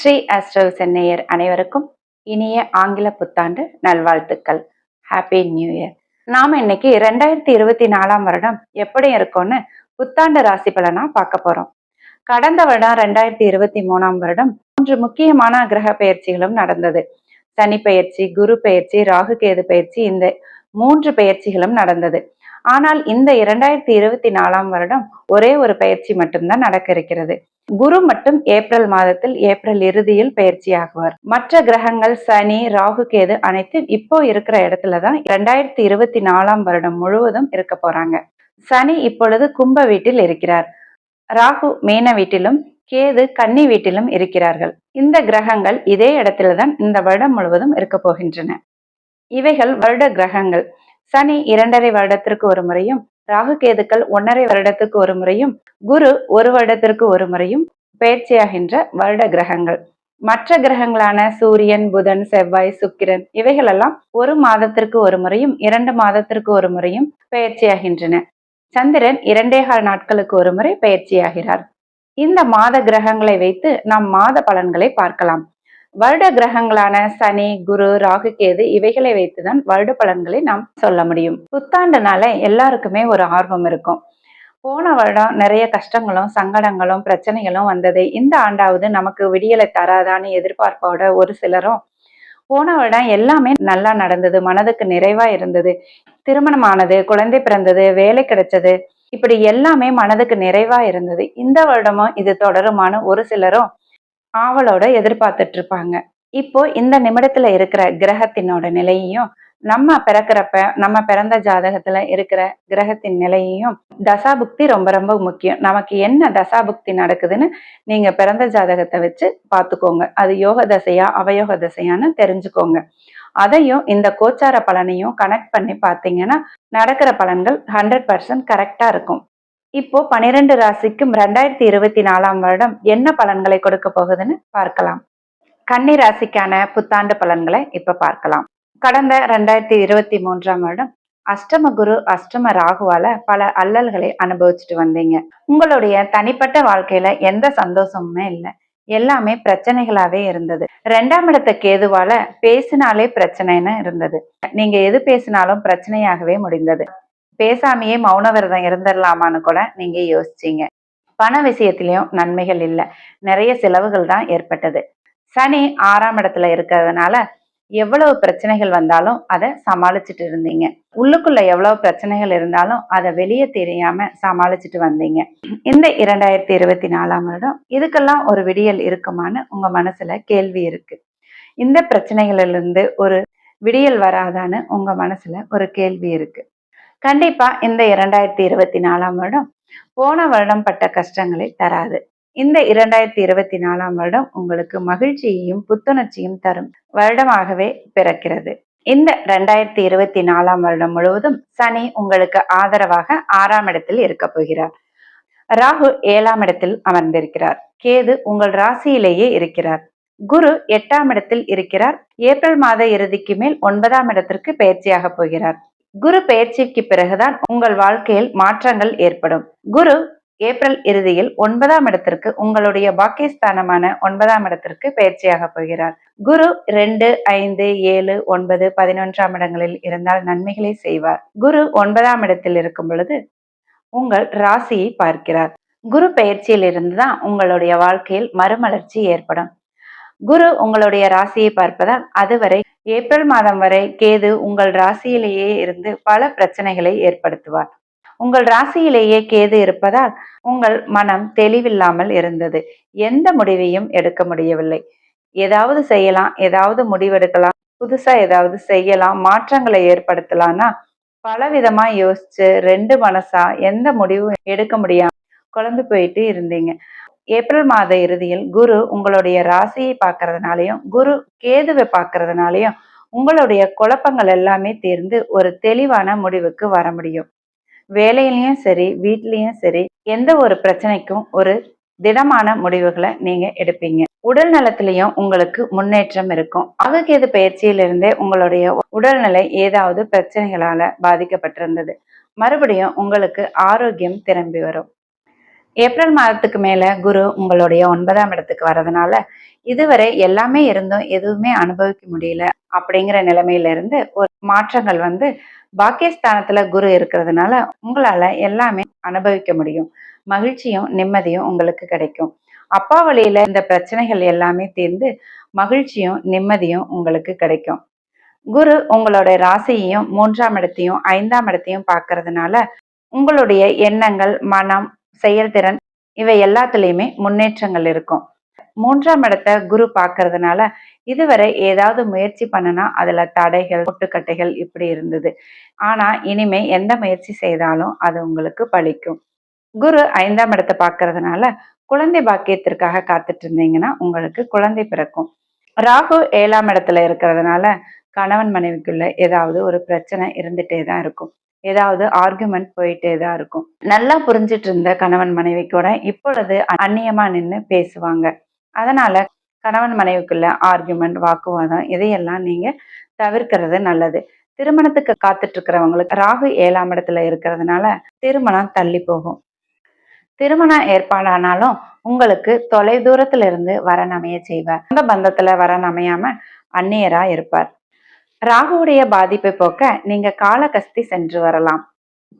Sri astro சென்னையர் அனைவருக்கும் இனிய ஆங்கில புத்தாண்டு நல்வாழ்த்துக்கள். ஹாப்பி நியூ இயர் நாம இன்னைக்கு ரெண்டாயிரத்தி இருபத்தி நாலாம் வருடம் எப்படி இருக்கும்னு புத்தாண்டு ராசி பலனா பார்க்க போறோம். கடந்த வருடம் ரெண்டாயிரத்தி இருபத்தி மூணாம் வருடம் மூன்று முக்கியமான கிரக பயிற்சிகளும் நடந்தது. சனி பயிற்சி குரு பெயர்ச்சி ராகு கேது பயிற்சி இந்த மூன்று பயிற்சிகளும் நடந்தது. ஆனால் இந்த இரண்டாயிரத்தி இருபத்தி நாலாம் வருடம் ஒரே ஒரு பயிற்சி மட்டும்தான் நடக்க இருக்கிறது. குரு மட்டும் ஏப்ரல் மாதத்தில் ஏப்ரல் இறுதியில் பயிற்சி ஆகுவார். மற்ற கிரகங்கள் சனி ராகு கேது அனைத்தும் இப்போ இருக்கிற இடத்துலதான் இரண்டாயிரத்தி இருபத்தி நாலாம் வருடம் முழுவதும் இருக்க போறாங்க. சனி இப்பொழுது கும்ப வீட்டில் இருக்கிறார். ராகு மீன வீட்டிலும் கேது கன்னி வீட்டிலும் இருக்கிறார்கள். இந்த கிரகங்கள் இதே இடத்தில்தான் இந்த வருடம் முழுவதும் இருக்க போகின்றன. இவைகள் வருட கிரகங்கள். சனி இரண்டரை வருடத்திற்கு ஒரு முறையும் ராகு கேதுக்கள் ஒன்னரை வருடத்துக்கு ஒரு முறையும் குரு ஒரு வருடத்திற்கு ஒரு முறையும் பயிற்சியாகின்ற வருட கிரகங்கள். மற்ற கிரகங்களான சூரியன் புதன் செவ்வாய் சுக்கிரன் இவைகளெல்லாம் ஒரு மாதத்திற்கு ஒரு முறையும் இரண்டு மாதத்திற்கு ஒரு முறையும் பயிற்சியாகின்றன. சந்திரன் இரண்டே கால் நாட்களுக்கு ஒரு முறை பயிற்சியாகிறார். இந்த மாத கிரகங்களை வைத்து நாம் மாத பலன்களை பார்க்கலாம். வருட கிரகங்களான சனி குரு ராகு கேது இவைகளை வைத்துதான் வருட பலன்களை நாம் சொல்ல முடியும். புத்தாண்டுனால எல்லாருக்குமே ஒரு ஆர்வம் இருக்கும். போன வருடம் நிறைய கஷ்டங்களும் சங்கடங்களும் பிரச்சனைகளும் வந்தது. இந்த ஆண்டாவது நமக்கு விடியலை தராதான்னு எதிர்பார்ப்போட ஒரு சிலரும் போன வருடம் எல்லாமே நல்லா நடந்தது மனதுக்கு நிறைவா இருந்தது. திருமணமானது குழந்தை பிறந்தது வேலை கிடைச்சது. இப்படி எல்லாமே மனதுக்கு நிறைவா இருந்தது. இந்த வருடமும் இது தொடருமான ஒரு சிலரும் ஆவலோட எதிர்பார்த்துட்டு இருப்பாங்க இப்போ இந்த நிமிடத்துல இருக்கிற கிரகத்தினோட நிலையையும் நம்ம பிறக்கிறப்ப நம்ம பிறந்த ஜாதகத்துல இருக்கிற கிரகத்தின் நிலையையும் தசாபுக்தி ரொம்ப ரொம்ப முக்கியம். நமக்கு என்ன தசாபுக்தி நடக்குதுன்னு நீங்க பிறந்த ஜாதகத்தை வச்சு பார்த்துக்கோங்க. அது யோக தசையா அவயோக தசையான்னு தெரிஞ்சுக்கோங்க. அதையும் இந்த கோச்சார பலனையும் கனெக்ட் பண்ணி பார்த்தீங்கன்னா நடக்கிற பலன்கள் ஹண்ட்ரட் பர்சன்ட் கரெக்டா இருக்கும். இப்போ பனிரெண்டு ராசிக்கும் ரெண்டாயிரத்தி இருபத்தி நாலாம் வருடம் என்ன பலன்களை கொடுக்க போகுதுன்னு பார்க்கலாம். கன்னி ராசிக்கான புத்தாண்டு பலன்களை இப்ப பார்க்கலாம். கடந்த ரெண்டாயிரத்தி இருபத்தி மூன்றாம் வருடம் அஷ்டம குரு அஷ்டம ராகுவால பல அல்லல்களை அனுபவிச்சுட்டு வந்தீங்க. உங்களுடைய தனிப்பட்ட வாழ்க்கையில எந்த சந்தோஷமுமே இல்லை. எல்லாமே பிரச்சனைகளாவே இருந்தது. ரெண்டாம் இடத்த கேதுவால பேசினாலே பிரச்சனைன்னு இருந்தது. நீங்க எது பேசினாலும் பிரச்சனையாகவே முடிந்தது. பேசாமையே மௌன விரதம் இருந்துடலாமான்னு கூட நீங்க யோசிச்சீங்க. பண விஷயத்திலையும் நன்மைகள் இல்லை. நிறைய செலவுகள் தான் ஏற்பட்டது. சனி ஆறாம் இடத்துல இருக்கிறதுனால எவ்வளவு பிரச்சனைகள் வந்தாலும் அதை சமாளிச்சுட்டு இருந்தீங்க. உள்ளுக்குள்ள எவ்வளவு பிரச்சனைகள் இருந்தாலும் அதை வெளியே தெரியாம சமாளிச்சுட்டு வந்தீங்க. இந்த இரண்டாயிரத்தி இருபத்தி நாலாம் வருடம் இதுக்கெல்லாம் ஒரு விடியல் இருக்குமான்னு உங்க மனசுல கேள்வி இருக்கு. இந்த பிரச்சனைகளிலிருந்து ஒரு விடியல் வராதான்னு உங்க மனசுல ஒரு கேள்வி இருக்கு. கண்டிப்பா இந்த இரண்டாயிரத்தி இருபத்தி நாலாம் வருடம் போன வருடம் பட்ட கஷ்டங்களை தராது. இந்த இரண்டாயிரத்தி இருபத்தி நாலாம் வருடம் உங்களுக்கு மகிழ்ச்சியையும் புத்துணர்ச்சியும் தரும் வருடமாகவே பிறக்கிறது. இந்த ரெண்டாயிரத்தி இருபத்தி நாலாம் வருடம் முழுவதும் சனி உங்களுக்கு ஆதரவாக ஆறாம் இடத்தில் இருக்க போகிறார். ராகு ஏழாம் இடத்தில் அமர்ந்திருக்கிறார். கேது உங்கள் ராசியிலேயே இருக்கிறார். குரு எட்டாம் இடத்தில் இருக்கிறார். ஏப்ரல் மாத இறுதிக்கு மேல் ஒன்பதாம் இடத்திற்கு பயிற்சியாக போகிறார். குரு பயிற்சிக்கு பிறகுதான் உங்கள் வாழ்க்கையில் மாற்றங்கள் ஏற்படும். குரு ஏப்ரல் இறுதியில் ஒன்பதாம் இடத்திற்கு உங்களுடைய பாக்கியஸ்தானமான ஒன்பதாம் இடத்திற்கு பயிற்சியாக போகிறார். குரு ரெண்டு ஐந்து ஏழு ஒன்பது பதினொன்றாம் இடங்களில் இருந்தால் நன்மைகளை செய்வார். குரு ஒன்பதாம் இடத்தில் இருக்கும் பொழுது உங்கள் ராசியை பார்க்கிறார். குரு பயிற்சியில் இருந்துதான் உங்களுடைய வாழ்க்கையில் மறுமலர்ச்சி ஏற்படும். குரு உங்களுடைய ராசியை பார்ப்பதால் அதுவரை ஏப்ரல் மாதம் வரை கேது உங்கள் ராசியிலேயே இருந்து பல பிரச்சனைகளை ஏற்படுத்துவார். உங்கள் ராசியிலேயே கேது இருப்பதால் உங்கள் மனம் தெளிவில்லாமல் இருந்தது. எந்த முடிவையும் எடுக்க முடியவில்லை. ஏதாவது செய்யலாம் ஏதாவது முடிவெடுக்கலாம் புதுசா ஏதாவது செய்யலாம் மாற்றங்களை ஏற்படுத்தலாம்னா பலவிதமா யோசிச்சு ரெண்டு மனசா எந்த முடிவும் எடுக்க முடியாம குழம்பு போயிட்டு இருந்தீங்க. ஏப்ரல் மாத இறுதியில் குரு உங்களுடைய ராசியை பார்க்கறதுனாலையும் குரு கேதுவை பார்க்கறதுனாலையும் உங்களுடைய குழப்பங்கள் எல்லாமே தீர்ந்து ஒரு தெளிவான முடிவுக்கு வர முடியும். வேலையிலையும் சரி வீட்லேயும் சரி எந்த ஒரு பிரச்சனைக்கும் ஒரு திடமான முடிவுகளை நீங்க எடுப்பீங்க. உடல் நலத்திலையும் உங்களுக்கு முன்னேற்றம் இருக்கும். அககேது பயிற்சியிலிருந்தே உங்களுடைய உடல்நிலை ஏதாவது பிரச்சனைகளால பாதிக்கப்பட்டிருந்தது. மறுபடியும் உங்களுக்கு ஆரோக்கியம் திரும்பி வரும். ஏப்ரல் மாதத்துக்கு மேல குரு உங்களுடைய ஒன்பதாம் இடத்துக்கு வர்றதுனால இதுவரை எல்லாமே இருந்தும் எதுவுமே அனுபவிக்க முடியல அப்படிங்கிற நிலைமையில இருந்து ஒரு மாற்றங்கள் வந்து பாக்கியஸ்தானத்துல குரு இருக்கிறதுனால உங்களால எல்லாமே அனுபவிக்க முடியும். மகிழ்ச்சியும் நிம்மதியும் உங்களுக்கு கிடைக்கும். அப்பா வழியில இந்த பிரச்சனைகள் எல்லாமே தீர்ந்து மகிழ்ச்சியும் நிம்மதியும் உங்களுக்கு கிடைக்கும். குரு உங்களோட ராசியையும் மூன்றாம் இடத்தையும் ஐந்தாம் இடத்தையும் பார்க்கறதுனால உங்களுடைய எண்ணங்கள் மனம் செயல்திறன் இவை எல்லாத்துலேயுமே முன்னேற்றங்கள் இருக்கும். மூன்றாம் இடத்தை குரு பார்க்கறதுனால இதுவரை ஏதாவது முயற்சி பண்ணுனா அதுல தடைகள் முட்டுக்கட்டைகள் இப்படி இருந்தது. ஆனா இனிமே எந்த முயற்சி செய்தாலும் அது உங்களுக்கு பழிக்கும். குரு ஐந்தாம் இடத்தை பார்க்கறதுனால குழந்தை பாக்கியத்திற்காக காத்துட்டு இருந்தீங்கன்னா உங்களுக்கு குழந்தை பிறக்கும். ராகு ஏழாம் இடத்துல இருக்கிறதுனால கணவன் மனைவிக்குள்ள ஏதாவது ஒரு பிரச்சனை இருந்துட்டே தான் இருக்கும். ஏதாவது ஆர்குமெண்ட் போயிட்டே தான் இருக்கும். நல்லா புரிஞ்சிட்டு இருந்த கணவன் மனைவி கூட இப்பொழுது அந்நியமா நின்று பேசுவாங்க. அதனால கணவன் மனைவிக்குள்ள ஆர்குமெண்ட் வாக்குவாதம் இதையெல்லாம் நீங்க தவிர்க்கிறது நல்லது. திருமணத்துக்கு காத்துட்டு இருக்கிறவங்களுக்கு ராகு ஏழாம் இடத்துல இருக்கிறதுனால திருமணம் தள்ளி போகும். திருமணம் ஏற்பாடானாலும் உங்களுக்கு தொலை தூரத்துல இருந்து வரன் அமைய செய்வார். அந்த பந்தத்துல வரன் அமையாம அந்நியரா இருப்பார். ராகுவுடைய பாதிப்பை போக்க நீங்க காலகஸ்தி சென்று வரலாம்.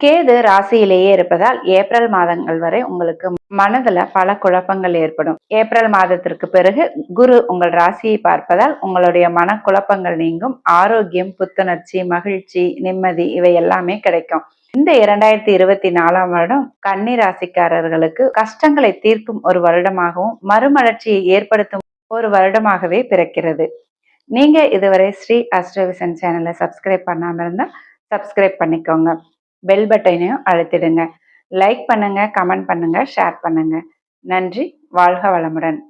கேது ராசியிலேயே இருப்பதால் ஏப்ரல் மாதங்கள் வரை உங்களுக்கு மனதுல பல குழப்பங்கள் ஏற்படும். ஏப்ரல் மாதத்திற்கு பிறகு குரு உங்கள் ராசியை பார்ப்பதால் உங்களுடைய மன குழப்பங்கள் நீங்கும். ஆரோக்கியம் புத்துணர்ச்சி மகிழ்ச்சி நிம்மதி இவை எல்லாமே கிடைக்கும். இந்த இரண்டாயிரத்தி இருபத்தி நாலாம் வருடம் கன்னி ராசிக்காரர்களுக்கு கஷ்டங்களை தீர்க்கும் ஒரு வருடமாகவும் மறுமலர்ச்சியை ஏற்படுத்தும் ஒரு வருடமாகவே பிறக்கிறது. நீங்க இதுவரை ஸ்ரீ அஸ்ட்ரவிசன் சேனலை சப்ஸ்கிரைப் பண்ணாம இருந்தா சப்ஸ்கிரைப் பண்ணிக்கோங்க. பெல் பட்டனையும் அழுத்திடுங்க. லைக் பண்ணுங்க கமெண்ட் பண்ணுங்க ஷேர் பண்ணுங்க. நன்றி வாழ்க வளமுடன்.